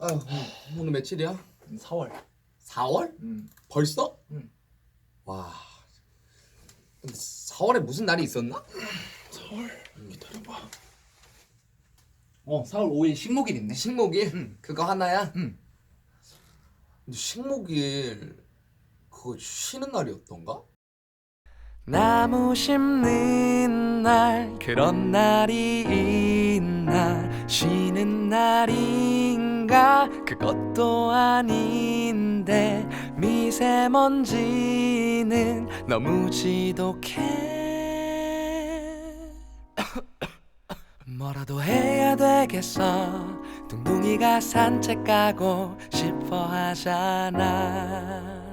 아유 오늘 며칠이야? 4월. 4월? 음. 벌써? 응. 와. 근데 4월에 무슨 날이 있었나? 4월. 기다려봐. 어, 4월 5일 식목일 있네. 식목일? 응. 그거 하나야? 응. 근데 식목일 그거 쉬는 날이었던가? 나무 심는 날 그런 날이 있나 쉬는 날인가? 그것도 아닌데 미세먼지는 너무 지독해. 뭐라도 해야 되겠어. 둥둥이가 산책 가고 싶어 하잖아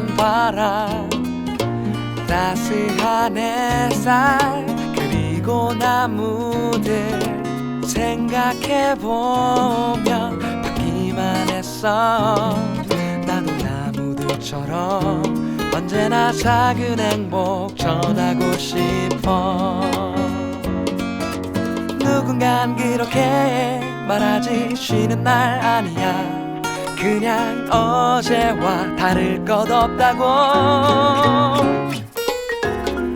시원한 바람 따스한 햇살 그리고 나무들 생각해보면 받기만 했어. 나도 나무들처럼 언제나 작은 행복 전하고 싶어. 누군간 그렇게 말하지 쉬는 날 아니야 그냥 어제와 다를 것 없다고.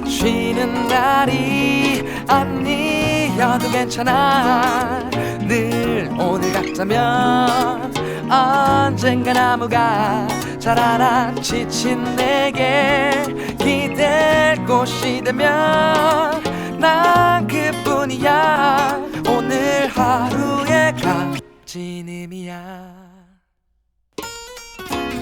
쉬는 날이 아니어도 괜찮아. 늘 오늘 같다면 언젠가 나무가 자라나 지친 내게 기댈 곳이 되면 난 그뿐이야. 오늘 하루의 값진 의미야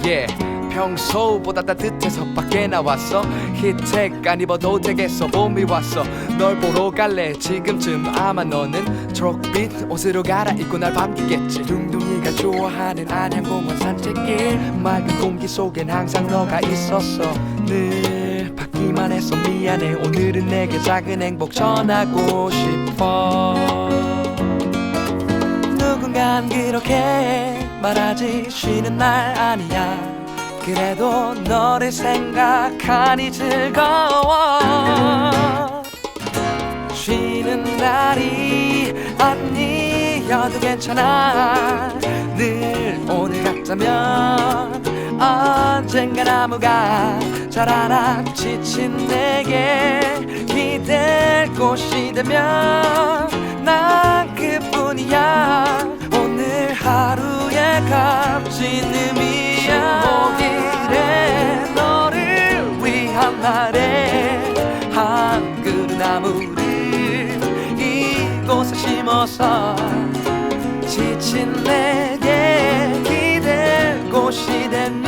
예 평소보다 따뜻해서 밖에 나왔어. 흰색 안 입어도 되겠어 봄이 왔어. 널 보러 갈래? 지금쯤 아마 너는 초록빛 옷으로 갈아입고 날 반기겠지. 둥둥이가 좋아하는 안양공원 산책길. 맑은 공기 속엔 항상 너가 있었어. 늘 받기만 해서 미안해. 오늘은 내게 작은 행복 전하고 싶어. 누군간 그렇게 말하지 쉬는 날 아니야. 그래도 너를 생각하니 즐거워. 쉬는 날이 아니어도 괜찮아. 늘 오늘 같다면 언젠가 나무가 자라나 지친 내게 기댈 곳이 되면 나무를 이곳에 심어서 지친 내게 기댈 곳이 되면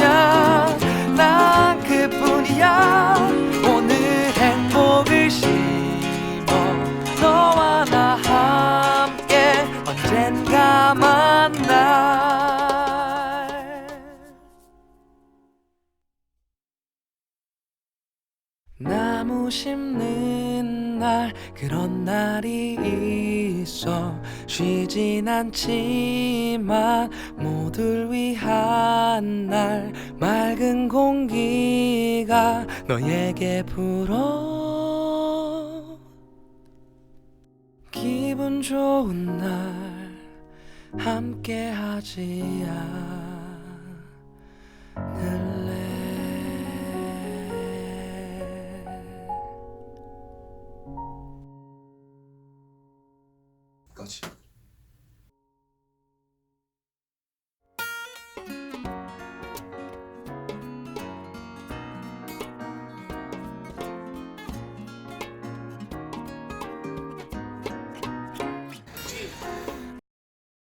난 그뿐이야. 오늘 행복을 심어 너와 나 함께 언젠가 만날. 나무 심는 날 그런 날이 있어. 쉬진 않지만 모두를 위한 날 맑은 공기가 너에게 불어. 기분 좋은 날 함께 하지 않 Scott.